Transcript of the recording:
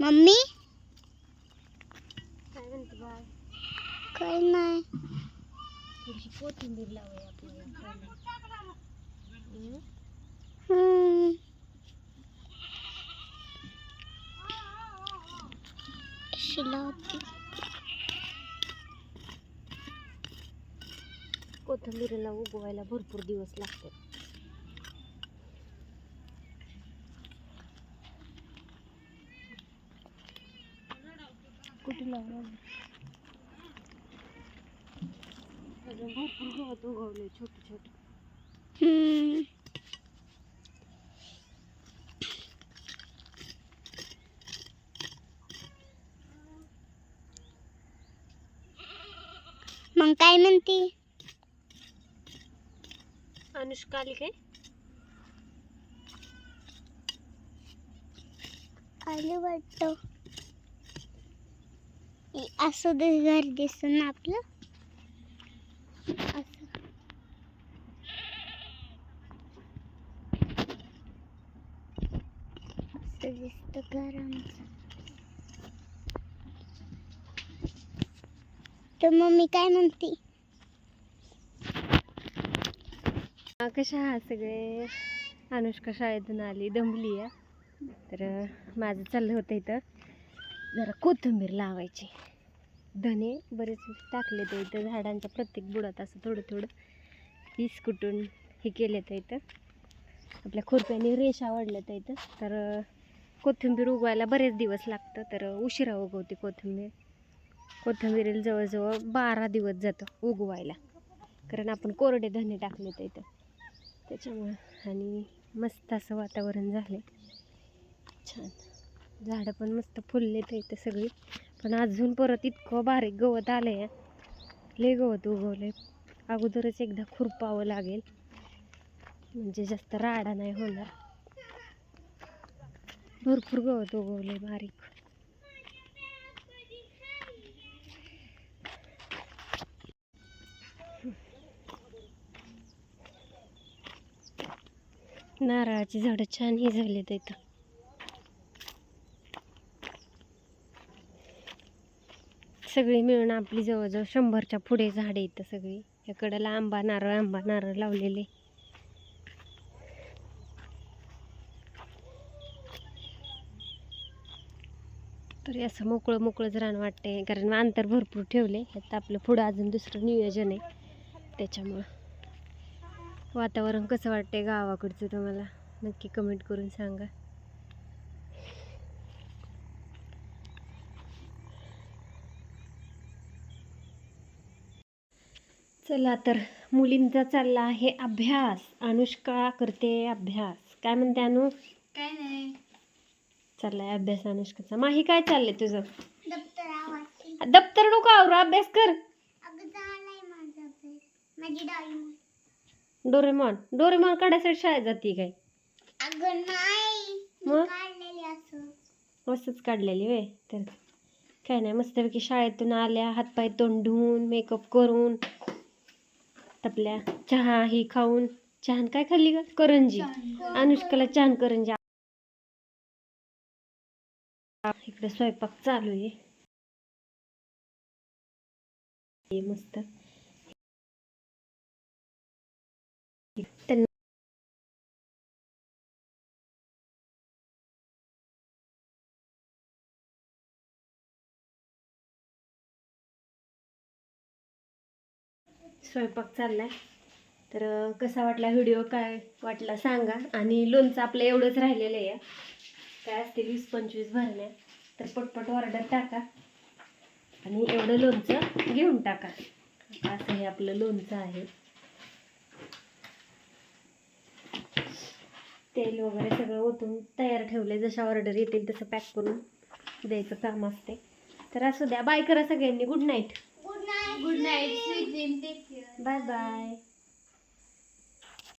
Mummy काय म्हणते बाळ काय नाही थोडीशी कोथिंबीर लावूया. हं? अशी लावते. कोथिंबीरीला उगवायला भरपूर दिवस लागतात कुठे लावलं? अजून भरपूर गवत उगवले छोटे छोटे हम्म. मग काय म्हणते? अनुष्का आली काय? आले वाटतं. असं दे घर दिसतं ना आपलं असं असं दिसतं घर आमचं तर मम्मी काय म्हणते कशा आहात सगळे अनुष्का शाळेतून आली दमली आहे तर माझं चाललं होतं इथं. जरा कोथिंबीर लावायची. धने बरेच टाकले तर इथं झाडांच्या प्रत्येक बुडात असं थोडं थोडं पीस कुटून हे केले तर इथं. आपल्या खुरप्याने रेषा वाढल्या तर इथं. तर कोथिंबीर उगवायला बरेच दिवस लागतं तर उशिरा उगवते कोथिंबीर. कोथिंबीरीला जवळजवळ बारा दिवस जातं उगवायला. कारण आपण कोरडे धने टाकले तर इथं. त्याच्यामुळं आणि मस्त असं वातावरण झालं छान. झाडं पण मस्त फुलले तर सगळी. पण अजून परत इतकं बारीक गवत आलं आहे लय गवत उगवले अगोदरच एकदा खुरपावं लागेल. म्हणजे जास्त राडा नाही होणार. भरपूर गवत उगवले बारीक. नारळाची झाडं छान ही झालीत इथं. सगळी मिळून आपली जवळजवळ शंभरच्या पुढे झाडे इथं सगळी. याकडं आंबा नारळ आंबा नारळ लावलेले. तरी असं मोकळं मोकळंच रान वाटते कारण अंतर भरपूर ठेवले आता आपलं पुढं अजून दुसरं नियोजन आहे. त्याच्यामुळं. वातावरण कसं वाटतंय गावाकडचं तुम्हाला? नक्की कमेंट करून सांगा. चला तर मुलींचा चालला आहे अभ्यास. अनुष्का करते अभ्यास. काय म्हणते अनु? काय नाही. चाललाय अभ्यास अनुष्काचा. माही काय चाललंय तुझं? दप्तर नको आवरू अभ्यास कर. डोरेमॉन डोरेमॉन काढायसाठी शाळेत जाते काय? मग? काढलेली असं. मस्तच काढलेली वे तर काय नाही मस्तपैकी शाळेतून आल्या हातपाय तोंड धुवून मेकअप करून. आपल्या चहा ही खाऊन चहान काय खाल्ली का करंजी. अनुष्काला चहान करंजी इकडे स्वयंपाक चालू आहे. हे मस्त. स्वयंपाक चाललाय. तर कसा वाटला व्हिडिओ? काय वाटला सांगा. आणि लोणचं आपलं एवढंच राहिलेलं आहे. काय असते वीस पंचवीस भरण्या. तर पटपट ऑर्डर टाका. आणि एवढं लोणचं घेऊन टाका. असं हे आपलं लोणचं आहे. तेल वगैरे सगळं ओतून तयार ठेवले जशा ऑर्डर येतील तसं पॅक करून द्यायचं काम असते तर असू द्या. बाय करा सगळ्यांनी. Good night good night good night Bye-bye.